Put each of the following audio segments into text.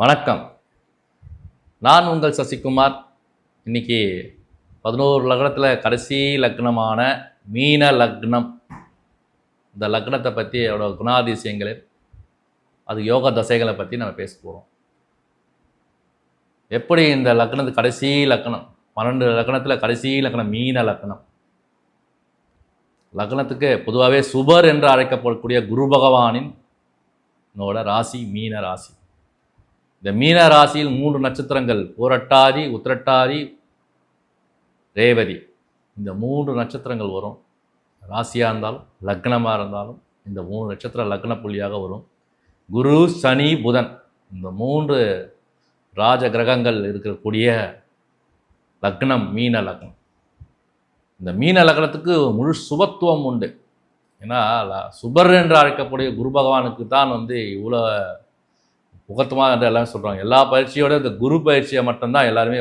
வணக்கம். நான் உங்கள் சசிகுமார். இன்னைக்கு பதினோரு லக்னத்தில் கடைசி லக்னமான மீன லக்னம். இந்த லக்னத்தை பற்றி அதோட குணாதிசயங்கள் அது யோக தசைகளை பற்றி நம்ம பேச போகிறோம் எப்படி இந்த லக்னத்து கடைசி லக்னம் பன்னெண்டு லக்னத்தில் கடைசி லக்னம் மீன லக்னம்? லக்னத்துக்கு பொதுவாகவே சுபர் என்று அழைக்கப்படக்கூடிய குரு பகவானின் என்னோட ராசி மீன ராசி. இந்த மீன ராசியில் மூன்று நட்சத்திரங்கள் பூரட்டாதி உத்திரட்டாதி ரேவதி. இந்த மூன்று நட்சத்திரங்கள் வரும். ராசியாக இருந்தாலும் லக்னமாக இருந்தாலும் இந்த மூணு நட்சத்திர லக்ன புள்ளியாக வரும். குரு சனி புதன். இந்த மூன்று ராஜ கிரகங்கள் இருக்கக்கூடிய லக்னம் மீன லக்னம். இந்த மீன லக்னத்துக்கு முழு சுபத்துவம் உண்டு. ஏன்னா சுபர் என்று அழைக்கக்கூடிய குரு பகவானுக்கு தான் வந்து இவ்வளோ முகத்துமாக என்று எல்லாரும் சொல்கிறாங்க எல்லா பயிற்சியோட இந்த குரு பயிற்சியை மட்டும்தான் எல்லாருமே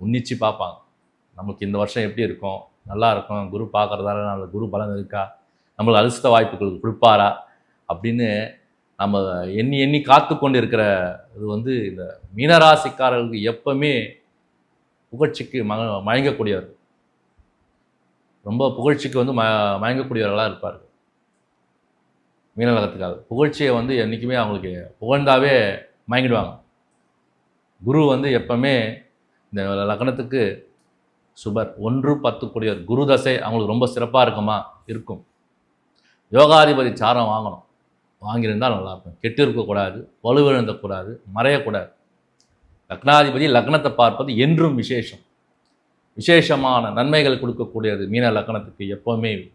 உன்னிச்சு பார்ப்பாங்க. நமக்கு இந்த வருஷம் எப்படி இருக்கும்? நல்லா இருக்கும். குரு பார்க்குறதால நல்ல குரு பலன் இருக்கா? நம்மளுக்கு அழுத்த வாய்ப்புகள் கொடுப்பாரா? அப்படின்னு நம்ம எண்ணி எண்ணி காத்து கொண்டு இருக்கிற இது வந்து இந்த மீனராசிக்காரர்களுக்கு எப்பவுமே புகழ்ச்சிக்கு மக மயங்கக்கூடியவர். ரொம்ப புகழ்ச்சிக்கு வந்து ம மயங்கக்கூடியவர்களாக இருப்பார் மீனலகத்துக்காக புகழ்ச்சியை வந்து என்றைக்குமே அவங்களுக்கு புகழ்ந்தாவே மயங்கிடுவாங்க. குரு வந்து எப்பவுமே இந்த லக்னத்துக்கு சுபர். ஒன்று பத்து கூடியவர். குரு தசை அவங்களுக்கு ரொம்ப சிறப்பாக இருக்குமா? இருக்கும். யோகாதிபதி சாரம் வாங்கணும். வாங்கியிருந்தால் நல்லாயிருக்கும். கெட்டு இருக்கக்கூடாது வலுவிழந்தக்கூடாது மறையக்கூடாது. லக்னாதிபதி லக்னத்தை பார்ப்பது என்றும் விசேஷம். விசேஷமான நன்மைகள் கொடுக்கக்கூடியது மீன லக்னத்துக்கு எப்போவுமே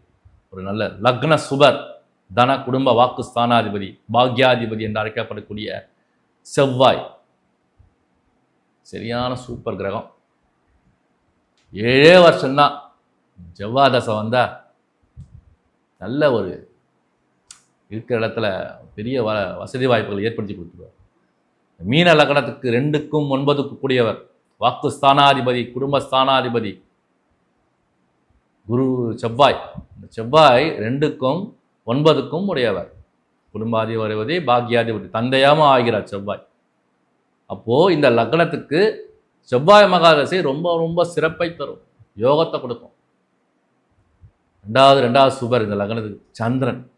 ஒரு நல்ல லக்ன சுபர். தன குடும்ப வாக்கு ஸ்தானாதிபதி பாக்யாதிபதி என்று அழைக்கப்படக்கூடிய செவ்வாய். சரியான சூப்பர் கிரகம். ஏழே வருஷம்தான் செவ்வாய் தசை வந்தால் நல்ல ஒரு இருக்கிற இடத்துல பெரிய வ வசதி வாய்ப்புகளை ஏற்படுத்தி கொடுத்துருவார். மீன லக்னத்துக்கு ரெண்டுக்கும் ஒன்பதுக்கு கூடியவர் வாக்கு ஸ்தானாதிபதி குடும்ப ஸ்தானாதிபதி குரு செவ்வாய். இந்த செவ்வாய் ரெண்டுக்கும் ஒன்பதுக்கும் உடையவர். குடும்பாதிபதி பாக்யாதிபதி. தந்தையாம ஆகிறார் செவ்வாய். அப்போது இந்த லக்னத்துக்கு செவ்வாய் மகாதசை ரொம்ப ரொம்ப சிறப்பை தரும். யோகத்தை கொடுக்கும். ரெண்டாவது ரெண்டாவது சூப்பர் இந்த லக்னத்துக்கு. சந்திரன்.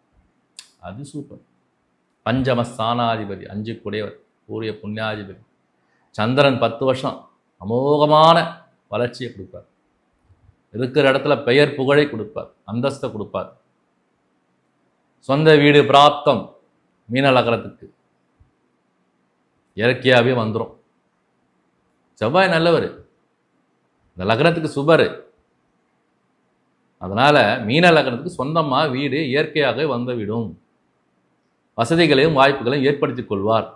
அது சூப்பர். பஞ்சம ஸ்தானாதிபதி அஞ்சு குடையவர் கூறிய புண்ணியாதிபதி. சந்திரன் பத்து வருஷம் அமோகமான வளர்ச்சியை கொடுப்பார். இருக்கிற இடத்துல பெயர் புகழை கொடுப்பார் அந்தஸ்தை கொடுப்பார். சொந்த வீடு பிராப்தம் மீனலகரத்துக்கு. இயற்கையாகவே வந்துடும் செவ்வாய் நல்லவர். இந்த லக்னத்துக்கு சுபர். அதனால் மீன லக்னத்துக்கு சொந்தமாக வீடு இயற்கையாகவே வந்துவிடும். வசதிகளையும் வாய்ப்புகளையும் ஏற்படுத்தி கொள்வார்.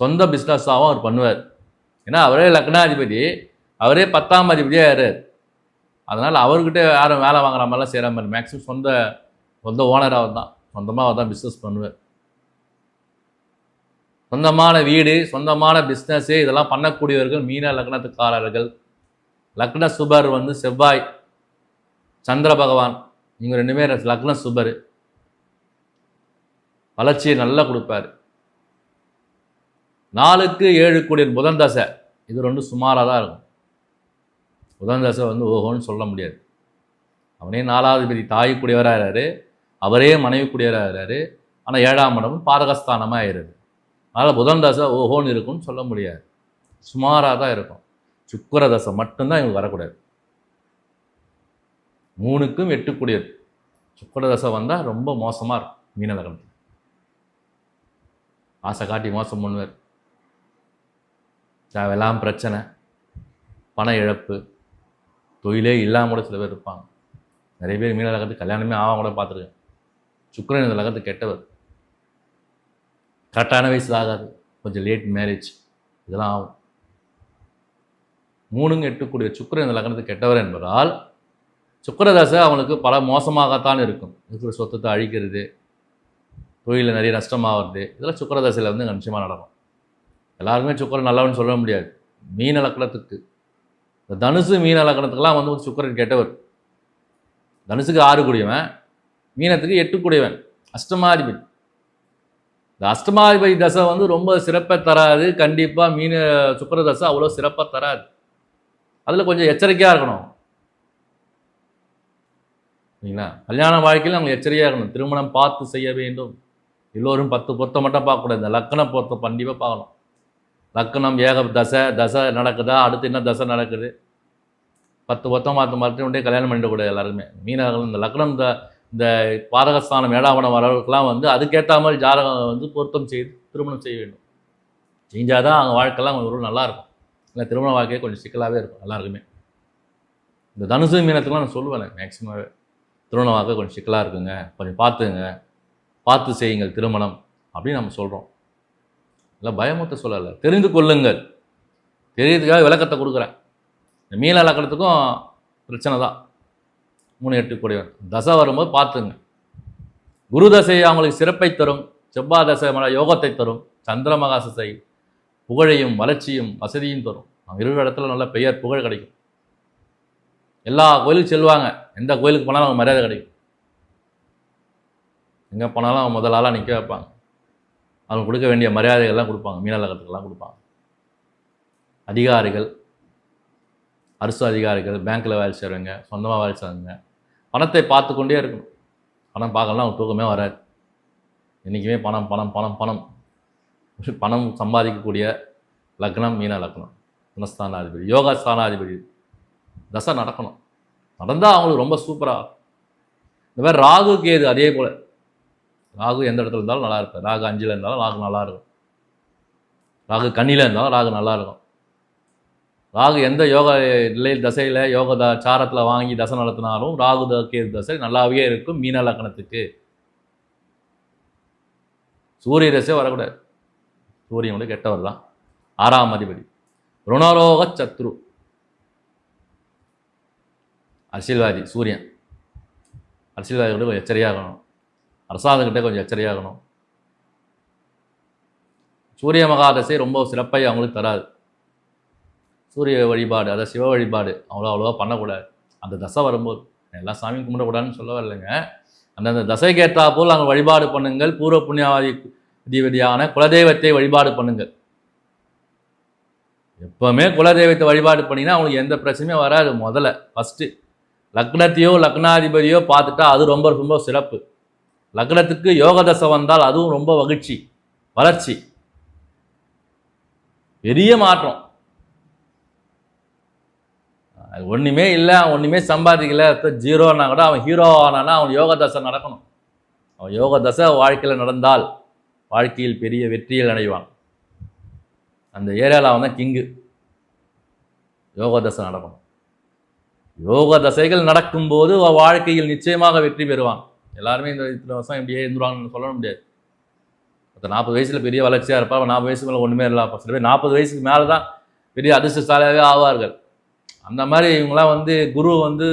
சொந்த பிஸ்னஸாகவும் அவர் பண்ணுவார். ஏன்னா அவரே லக்னாதிபதி. அவரே பத்தாம் அதிபதியாக யார் அதனால் அவர்கிட்ட யாரும் வேலை வாங்குற மாதிரிலாம் செய்கிற மாதிரி மேக்ஸிமம் சொந்த சொந்த ஓனராக அவர் தான் சொந்தமாக அவர் தான் பிஸ்னஸ் பண்ணுவேன். சொந்தமான வீடு சொந்தமான பிஸ்னஸ்ஸு இதெல்லாம் பண்ணக்கூடியவர்கள் மீன லக்னத்துக்காரர்கள். லக்ன சுபர் வந்து செவ்வாய் சந்திர பகவான். இவங்க ரெண்டுமே லக்ன சுபர். வளர்ச்சியை நல்லா கொடுப்பாரு. நாலுக்கு ஏழு கூடிய புதன் தசை. இது ரெண்டும் சுமாராக தான் இருக்கும். புதன் தசை வந்து ஓஹோன்னு சொல்ல முடியாது. அவனே நாலாவது பதி தாய்க்குடியவராகிறாரு அவரே மனைவிக்குடியவராகிறாரு ஆனால் ஏழாம் இடம் பாதகஸ்தானமாக ஆயிடுது அதனால் புதன் தசை ஓஹோன்னு இருக்கும்னு சொல்ல முடியாது. சுமாராக தான் இருக்கும். சுக்கர தசை மட்டும்தான் இவங்க வரக்கூடாது. மூணுக்கும் எட்டுக்கூடியது சுக்கர தசை வந்தால் ரொம்ப மோசமாக இருக்கும் மீனலகணத்தில் ஆசை காட்டி மோசம் பண்ணுவார். தேவையெல்லாம் பிரச்சனை. பண இழப்பு. தொழிலே இல்லாமல் கூட சில பேர் இருப்பாங்க. நிறைய பேர் மீனலகத்துக்கு கல்யாணமே ஆகாம கூட பார்த்துருக்கேன். சுக்கிரன் இந்த லகத்துக்கு கெட்டவர். கரெக்டான வயசில் ஆகாது. கொஞ்சம் லேட் மேரேஜ் இதெல்லாம் ஆகும். மூணுங்க எட்டுக்கூடிய சுக்கிரன் இந்த லக்னத்துக்கு கெட்டவர் என்பதால் சுக்கிரதாசை அவனுக்கு பல மோசமாகத்தான் இருக்கும். இருக்கிற சொத்தத்தை அழிக்கிறது தொழிலில் நிறைய நஷ்டமாகிறது. இதெல்லாம் சுக்கரதசையில் வந்து நிச்சயமாக நடக்கும். எல்லாருமே சுக்கரன் நல்லவன்னு சொல்ல முடியாது. மீன லக்கணத்துக்கு. இந்த தனுசு மீன லக்கணத்துக்கெல்லாம் வந்து சுக்கரன் கெட்டவர். தனுசுக்கு ஆறு கூடியவன் மீனத்துக்கு எட்டு அஷ்டமாதிபதி. இந்த அஷ்டமாதிபதி தசை வந்து ரொம்ப சிறப்பை தராது. கண்டிப்பாக மீன சுக்கர தசை அவ்வளோ சிறப்பாக தராது. அதில் கொஞ்சம் எச்சரிக்கையாக இருக்கணும். சரிங்களா? கல்யாண வாழ்க்கையில் அவங்க எச்சரிக்கையாக இருக்கணும். திருமணம் பார்த்து செய்ய வேண்டும். எல்லோரும் பத்து பொருத்தம் மட்டும் பார்க்கக்கூடாது. இந்த லக்கண பொருத்தம் கண்டிப்பாக பார்க்கணும். லக்கணம் ஏக தசை தசை நடக்குதா? அடுத்து என்ன தசை நடக்குது? பத்து பொத்தம் பார்த்து மறுத்து உடனே கல்யாணம் பண்ணிடக்கூடாது எல்லாருமே மீனவர்கள் இந்த லக்னம் த இந்த பாதகஸ்தானம் ஏழாவணம் வரவர்களுக்கெல்லாம் வந்து அதுக்கேற்ற மாதிரி ஜாதகம் வந்து பொருத்தம் செய்து திருமணம் செய்ய வேண்டும். செஞ்சால் தான் அவங்க வாழ்க்கைலாம் கொஞ்சம் நல்லா இருக்கும். இல்லை திருமண வாழ்க்கையே கொஞ்சம் சிக்கலாகவே இருக்கும் எல்லாருக்குமே இந்த தனுசு மீனத்துக்குலாம் நான் சொல்லுவேன் மேக்ஸிமம் திருமண வாழ்க்கை கொஞ்சம் சிக்கலாக இருக்குங்க கொஞ்சம் பார்த்துங்க பார்த்து செய்யுங்கள் திருமணம் அப்படின்னு நம்ம சொல்கிறோம் இல்லை பயமுத்த சொல்லலை தெரிந்து கொள்ளுங்கள். தெரியறதுக்காக விளக்கத்தை கொடுக்குறேன். இந்த மீன இலக்கணத்துக்கும் பிரச்சனை தான். மூணு எட்டு கூடியவன் தசை வரும்போது பார்த்துங்க. குரு தசை அவங்களுக்கு சிறப்பை தரும். செவ்வாய் தசை யோகத்தை தரும். சந்திர புகழையும் வளர்ச்சியும் வசதியும் தரும். அவங்க இருக்கிற இடத்துல நல்ல பெயர் புகழ் கிடைக்கும். எல்லா கோயிலுக்கு செல்வாங்க. எந்த கோயிலுக்கு போனாலும் அவங்க மரியாதை கிடைக்கும். எங்கே போனாலும் அவங்க முதல் ஆளாக நிற்க வைப்பாங்க. அவங்க கொடுக்க வேண்டிய மரியாதைகள்லாம் கொடுப்பாங்க. மீனலகத்துக்கெல்லாம் கொடுப்பாங்க. அதிகாரிகள் அரசு அதிகாரிகள் பேங்க்கில் வேலை செய்கிறவங்க சொந்தமாக வேலை செய்கிறவங்க பணத்தை பார்த்து கொண்டே இருக்கணும். பணம் பார்க்கலாம் அவங்க தூக்கமே வராது. என்றைக்குமே பணம் பணம் பணம் பணம். பணம் சம்பாதிக்கக்கூடிய லக்னம் மீன லக்னம். குணஸ்தானாதிபதி யோகா ஸ்தானாதிபதி தசை நடக்கணும். நடந்தால் அவங்களுக்கு ரொம்ப சூப்பராக இந்த மாதிரி ராகு கேது அதே போல். ராகு எந்த இடத்துல இருந்தாலும் நல்லா இருக்கும் ராகு அஞ்சில் இருந்தாலும் ராகு நல்லா இருக்கும். ராகு கண்ணியில் இருந்தாலும் ராகு நல்லா இருக்கும். ராகு எந்த யோக நிலையில் தசையில் யோக த சாரத்தில் வாங்கி தசை நடத்தினாலும் ராகு த கேது தசை நல்லாவே இருக்கும் மீன லக்கணத்துக்கு. சூரிய தசை வரக்கூடாது. சூரியன் கூட கெட்டவர் தான். ஆறாம் அதிபதி. ருணரோக சத்ரு. அரசியல்வாதி சூரியன். அரசியல்வாதி கூட கொஞ்சம் எச்சரியாகணும் அரசாங்கக்கிட்ட கொஞ்சம் எச்சரியாகணும் சூரிய மகாதசை ரொம்ப சிறப்பை அவங்களுக்கு தராது. சூரிய வழிபாடு அதாவது சிவ வழிபாடு அவ்வளோ அவ்வளோவா பண்ணக்கூடாது. அந்த தசை வரும்போது எல்லா சாமியும் கும்பிடக்கூடாதுன்னு சொல்ல வரலைங்க அந்தந்த தசைக்கு ஏற்றா போல் நாங்கள் வழிபாடு பண்ணுங்கள். பூர்வ புண்ணியவாதி அதிபதியான குலதெய்வத்தை வழிபாடு பண்ணுங்கள். எப்போவுமே குலதெய்வத்தை வழிபாடு பண்ணிங்கன்னா அவங்களுக்கு எந்த பிரச்சனையும் வராது முதல்ல. ஃபஸ்ட்டு லக்னத்தையோ லக்னாதிபதியோ பார்த்துட்டா அது ரொம்ப ரொம்ப சிறப்பு. லக்னத்துக்கு யோக தசை வந்தால் அதுவும் ரொம்ப மகிழ்ச்சி வளர்ச்சி. பெரிய மாற்றம். அது ஒன்றுமே இல்லை ஒன்றுமே சம்பாதிக்கல. ஜீரோனா கூட அவன் ஹீரோ ஆனானா அவன் யோக தசை நடக்கணும். அவன் யோக தசை வாழ்க்கையில் நடந்தால் வாழ்க்கையில் பெரிய வெற்றியில் அடைவான். அந்த ஏரியாவில் அவன் தான் கிங்கு யோக தசை நடக்கணும். யோக தசைகள் நடக்கும்போது அவன் வாழ்க்கையில் நிச்சயமாக வெற்றி பெறுவான். எல்லாருமே இந்த இத்தனை வருஷம் இப்படியே இருந்துருவாங்கன்னு சொல்ல முடியாது. மற்ற நாற்பது வயசில் பெரிய வளர்ச்சியாக இருப்பாள் அவன் நாற்பது வயசுக்கு மேலே ஒன்றுமே இல்லை. சில பேர் நாற்பது வயசுக்கு மேலே தான் பெரிய அதிர்ஷ்டசாலியாகவே ஆவார்கள். அந்த மாதிரி இவங்களாம் வந்து குரு வந்து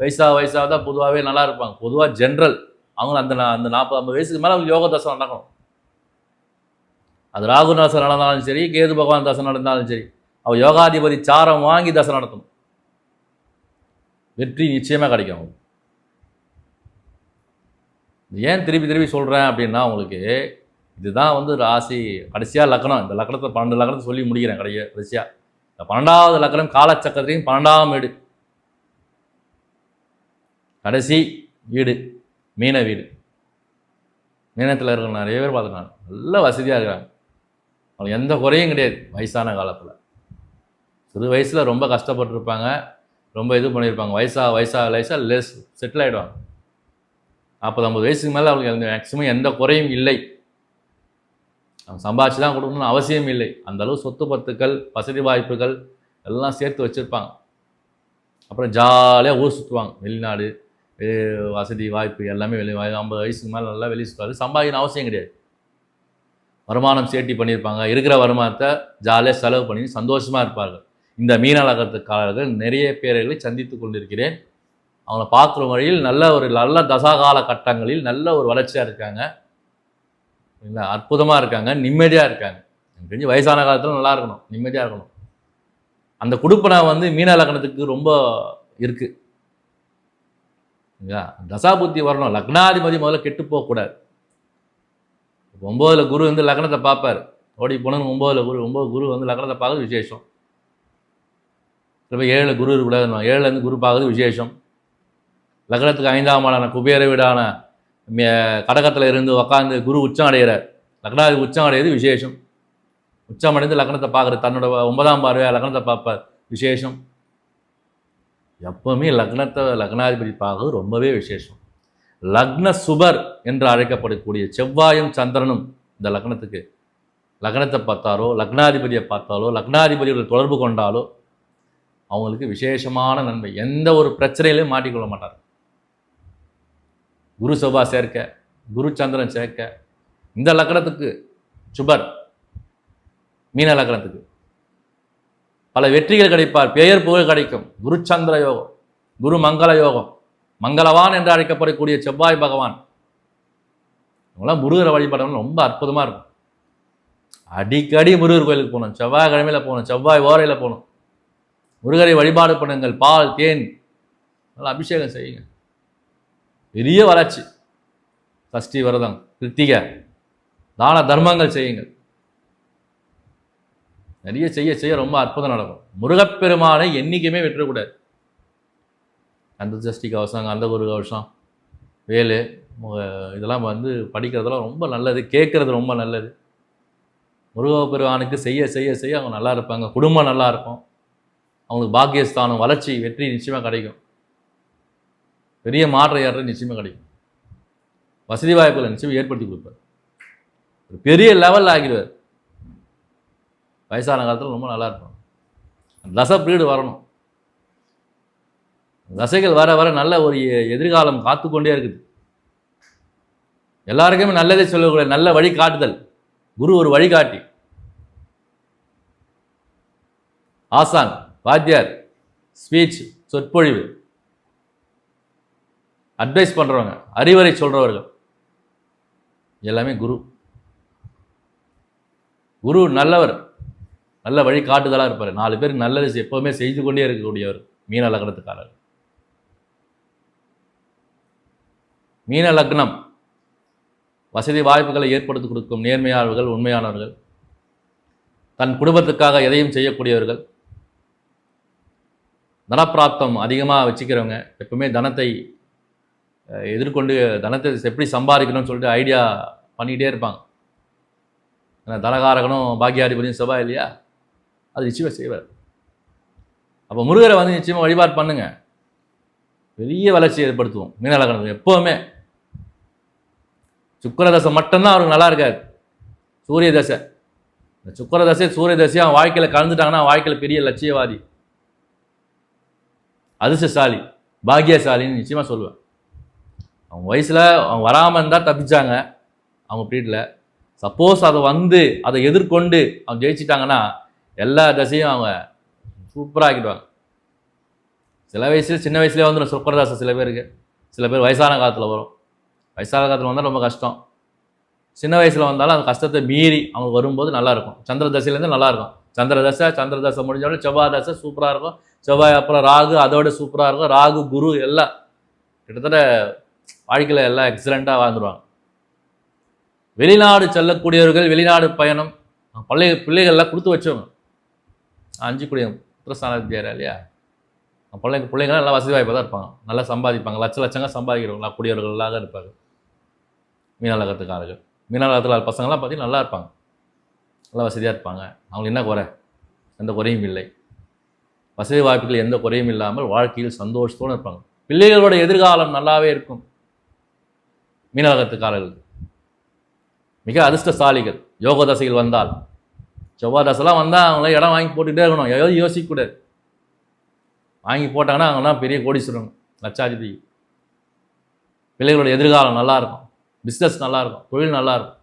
வயசா வயசாக தான் பொதுவாகவே நல்லா இருப்பாங்க. பொதுவாக ஜென்ரல் அவங்க அந்த அந்த நாற்பது ஐம்பது வயசுக்கு மேலே அவங்க யோக தசை நடக்கணும். அது ராகு தசை நடந்தாலும் சரி கேது பகவான் தசை நடந்தாலும் சரி அவள் யோகாதிபதி சாரம் வாங்கி தசை நடத்தணும். வெற்றி நிச்சயமாக கிடைக்கும் அவங்களுக்கு. ஏன் திருப்பி திருப்பி சொல்கிறேன் அப்படின்னா உங்களுக்கு இதுதான் வந்து ராசி கடைசியாக லக்கணம் இந்த லக்னத்தை பன்னெண்டு லக்னத்தை சொல்லி முடிக்கிறேன் கடைசியாக கடைசியாக இந்த பன்னெண்டாவது லக்னம் காலச்சக்கரத்தையும் பன்னெண்டாம் வீடு. கடைசி வீடு மீன வீடு. மீனத்தில் இருக்கிற நிறைய பேர் பார்த்துருக்காங்க. நல்ல வசதியாக இருக்கிறாங்க. அவங்களுக்கு எந்த குறையும் கிடையாது வயசான காலத்தில். சிறு வயசில் ரொம்ப கஷ்டப்பட்டிருப்பாங்க ரொம்ப இது பண்ணியிருப்பாங்க. வயசா வயசா லேசாக லெஸ் செட்டில் ஆகிடுவாங்க நாற்பது ஐம்பது வயசுக்கு மேலே அவங்களுக்கு எந்த மேக்ஸிமம் எந்த குறையும் இல்லை. அவங்க சம்பாதிச்சு தான் கொடுக்கணும்னு அவசியம் இல்லை. அந்த அளவு சொத்து பத்துக்கள் வசதி வாய்ப்புகள் எல்லாம் சேர்த்து வச்சுருப்பாங்க. அப்புறம் ஜாலியாக ஊர் சுற்றுவாங்க வெளிநாடு வசதி வாய்ப்பு எல்லாமே வெளி ஐம்பது வயசுக்கு மேலே நல்லா வெளியே சுற்றுவாரு சம்பாதிக்கணும் அவசியம் கிடையாது. வருமானம் சேட்டி பண்ணியிருப்பாங்க. இருக்கிற வருமானத்தை ஜாலியாக செலவு பண்ணி சந்தோஷமாக இருப்பார்கள். இந்த மீனலகத்துக்காரர்கள் நிறைய பேர்களை சந்தித்து கொண்டிருக்கிறேன். அவங்கள பார்க்குற வழியில் நல்ல ஒரு நல்ல தசாகால கட்டங்களில் நல்ல ஒரு வளர்ச்சியாக இருக்காங்க. இல்லைங்களா அற்புதமாக இருக்காங்க நிம்மதியாக இருக்காங்க. எனக்கு தெரிஞ்சு வயசான காலத்தில் நல்லா இருக்கணும் நிம்மதியாக இருக்கணும். அந்த குடுப்பனை வந்து மீன லக்னத்துக்கு ரொம்ப இருக்குது சரிங்களா தசாபுத்தி வரணும். லக்னாதிபதி முதல்ல கெட்டு போகக்கூடாது ஒம்போதில் குரு வந்து லக்னத்தை பார்ப்பார். ஓடி போனது ஒம்போதில் குரு ஒம்பது குரு வந்து லக்னத்தை பார்க்கறது விசேஷம். இப்போ ஏழு குரு இருக்கக்கூடாது ஏழுலேருந்து குரு பார்க்கறது விசேஷம். லக்னத்துக்கு ஐந்தாம் ஆளான குபேர வீடான கடகத்தில் இருந்து உக்காந்து குரு உச்சம் அடைகிறார் லக்னாதி உச்சம் அடையிறது விசேஷம். உச்சம் அடைந்து லக்னத்தை பார்க்குறது தன்னோட ஒன்பதாம் பார்வையாக லக்னத்தை பார்ப்பார். விசேஷம். எப்பவுமே லக்னத்தை லக்னாதிபதி பார்க்கறது ரொம்பவே விசேஷம். லக்ன சுபர் என்று அழைக்கப்படக்கூடிய செவ்வாயும் சந்திரனும் இந்த லக்னத்துக்கு லக்னத்தை பார்த்தாரோ லக்னாதிபதியை பார்த்தாலோ லக்னாதிபதியோட தொடர்பு கொண்டாலோ அவங்களுக்கு விசேஷமான நன்மை. எந்த ஒரு பிரச்சனையிலையும் மாட்டிக்கொள்ள மாட்டார். குரு சோபா சேர்க்க குரு சந்திரன் சேர்க்க இந்த லக்னத்துக்கு சுபர் மீன லக்னத்துக்கு பல வெற்றிகள் கிடைப்பார் பெயர் புகழ் கிடைக்கும். குரு சந்திர யோகம் குரு மங்கள யோகம் மங்களவான் என்று அழைக்கப்படக்கூடிய செவ்வாய் பகவான். இவங்களாம் முருகரை வழிபடணும் ரொம்ப அற்புதமாக இருக்கும். அடிக்கடி முருகர் கோயிலுக்கு போகணும் செவ்வாய் கிழமையில் போகணும் செவ்வாய் ஓரையில் போகணும். முருகரை வழிபாடு பண்ணுங்கள் பால் தேன் நல்லா அபிஷேகம் செய்யுங்க. பெரிய வளர்ச்சி. சஷ்டி விரதம் கிருத்திகை தான தர்மங்கள் செய்யுங்கள். நிறைய செய்ய செய்ய ரொம்ப அற்புதம் நடக்கும். முருகப்பெருமானை என்றைக்குமே விட்டுறக்கூடாது அந்த சஷ்டி கவசம் அந்த குரு கவசம் வேலு இதெல்லாம் வந்து படிக்கிறதெல்லாம் ரொம்ப நல்லது கேட்குறது ரொம்ப நல்லது. முருகப்பெருமானுக்கு செய்ய செய்ய செய்ய அவங்க நல்லா இருப்பாங்க. குடும்பம் நல்லா இருக்கும். அவங்களுக்கு பாக்கியஸ்தானம் வளர்ச்சி வெற்றி நிச்சயமாக கிடைக்கும். பெரிய மாற்றம் ஏற்ற நிச்சயமாக கிடைக்கும். வசதி வாய்ப்புகளை நிச்சயம் ஏற்படுத்தி கொடுப்பார். ஒரு பெரிய லெவலில் ஆகிடுவார். வயசான காலத்தில் ரொம்ப நல்லா இருக்கும் தசை பீரியடு வரணும். தசைகள் வர வர நல்ல ஒரு எதிர்காலம் காத்து கொண்டே இருக்குது. எல்லாருக்குமே நல்லதே சொல்லக்கூடிய நல்ல வழிகாட்டுதல். குரு ஒரு வழிகாட்டி. ஆசான் வாத்தியார் ஸ்பீச் சொற்பொழிவு. அட்வைஸ் பண்ணுறவங்க அறிவுரை சொல்கிறவர்கள் எல்லாமே குரு. குரு நல்லவர். நல்ல வழி காட்டுதலாக இருப்பார். நாலு பேருக்கு நல்லது எப்போவுமே செய்து கொண்டே இருக்கக்கூடியவர் மீன லக்னத்துக்காரர். மீன லக்னம். வசதி வாய்ப்புகளை ஏற்படுத்தி கொடுக்கும் நேர்மையானவர்கள் உண்மையானவர்கள். தன் குடும்பத்துக்காக எதையும் செய்யக்கூடியவர்கள். தனப்பிராப்தம் அதிகமாக வச்சுக்கிறவங்க எப்பவுமே தனத்தை எதிர்கொண்டு தனத்தை எப்படி சம்பாதிக்கணும்னு சொல்லிட்டு ஐடியா பண்ணிக்கிட்டே இருப்பாங்க. தனகாரகனும் பாக்கியாதிபதியும் செவ்வாய் இல்லையா? அது நிச்சயமாக செய்வார். அப்போ முருகரை வந்து நிச்சயமாக வழிபாடு பண்ணுங்க. பெரிய வளர்ச்சியை ஏற்படுத்துவோம். மீனலகணம் எப்போவுமே. சுக்கரதசை மட்டும்தான் அவருக்கு நல்லா இருக்காது. சூரிய தசை. இந்த சுக்கரதசை சூரிய தசையும் அவன் வாழ்க்கையில் கலந்துட்டாங்கன்னா வாழ்க்கையில் பெரிய லட்சியவாதி. அதிர்ஷ்டசாலி பாக்கியசாலின்னு நிச்சயமாக சொல்லுவேன். அவங்க வயசில் அவங்க வராமல் இருந்தால் தப்பிச்சாங்க. அவங்க பீரியடில். சப்போஸ் அதை வந்து அதை எதிர்கொண்டு அவங்க ஜெயிச்சிட்டாங்கன்னா எல்லா தசையும் அவங்க சூப்பராக ஆக்கிடுவாங்க. சில வயசுல சின்ன வயசுலேயே வந்துடும் சுக்கரதாசம் சில பேருக்கு. சில பேர் வயசான காலத்தில் வரும். வயசான காலத்தில் வந்தால் ரொம்ப கஷ்டம். சின்ன வயசில் வந்தாலும் அந்த கஷ்டத்தை மீறி அவங்க வரும்போது நல்லாயிருக்கும். சந்திர தசையிலேருந்து நல்லாயிருக்கும். சந்திர தசை சந்திர தசை முடிஞ்சோடனே செவ்வாய் தசை சூப்பராக இருக்கும். செவ்வாய் அப்புறம் ராகு அதோட சூப்பராக இருக்கும். ராகு குரு எல்லாம் கிட்டத்தட்ட வாழ்க்கையில் எல்லாம் எக்ஸலண்ட்டாக வாழ்ந்துருவாங்க. வெளிநாடு செல்லக்கூடியவர்கள் வெளிநாடு பயணம் பள்ளி பிள்ளைகள்லாம் கொடுத்து வச்சவங்க அஞ்சு கூடிய புத்திரஸ்தானாதிபதியார் இல்லையா? பிள்ளைங்க பிள்ளைங்களாம் நல்லா வசதி வாய்ப்பாக தான் இருப்பாங்க. நல்லா சம்பாதிப்பாங்க. லட்ச லட்சங்க சம்பாதிக்கிறவங்களா குடியவர்களாக இருப்பாங்க. மீனலகத்துக்காரர்கள் மீனலகத்தில் பசங்கள்லாம் பார்த்தீங்கன்னா நல்லா இருப்பாங்க. நல்லா வசதியாக இருப்பாங்க. அவங்களுக்கு என்ன குறை? எந்த குறையும் இல்லை. வசதி வாய்ப்புகள் எந்த குறையும் இல்லாமல் வாழ்க்கையில் சந்தோஷத்தோடு இருப்பாங்க. பிள்ளைகளோட எதிர்காலம் நல்லாவே இருக்கும். மீனலகத்துக்காரர்கள் மிக அதிர்ஷ்டசாலிகள். யோக தசைகள் வந்தால். செவ்வாய் தசைலாம் வந்தால் அவங்கள இடம் வாங்கி போட்டுகிட்டே இருக்கணும். எதாவது யோசிக்கக்கூடாது வாங்கி போட்டாங்கன்னா அவங்களாம் பெரிய கோடீஸ்வரன் லட்சாதிபதி. பிள்ளைகளோட எதிர்காலம் நல்லாயிருக்கும். பிஸ்னஸ் நல்லாயிருக்கும். தொழில் நல்லாயிருக்கும்.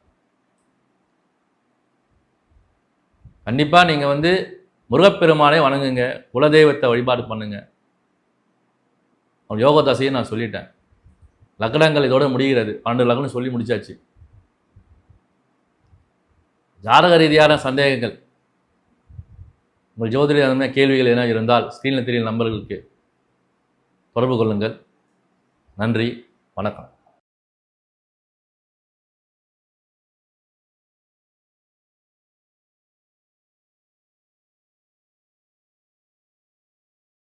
கண்டிப்பாக நீங்கள் வந்து முருகப்பெருமானே வணங்குங்க. குலதெய்வத்தை வழிபாடு பண்ணுங்கள் அவன் யோக தசையை நான் சொல்லிட்டேன். லக்னங்கள் இதோட முடிகிறது. பன்னெண்டு லக்னம் சொல்லி முடிச்சாச்சு. ஜாதக ரீதியான சந்தேகங்கள். உங்கள் ஜோதிட கேள்விகள் எதனா இருந்தால் ஸ்க்ரீனில் தெரியும் நம்பர்களுக்கு தொடர்பு கொள்ளுங்கள். நன்றி. வணக்கம்.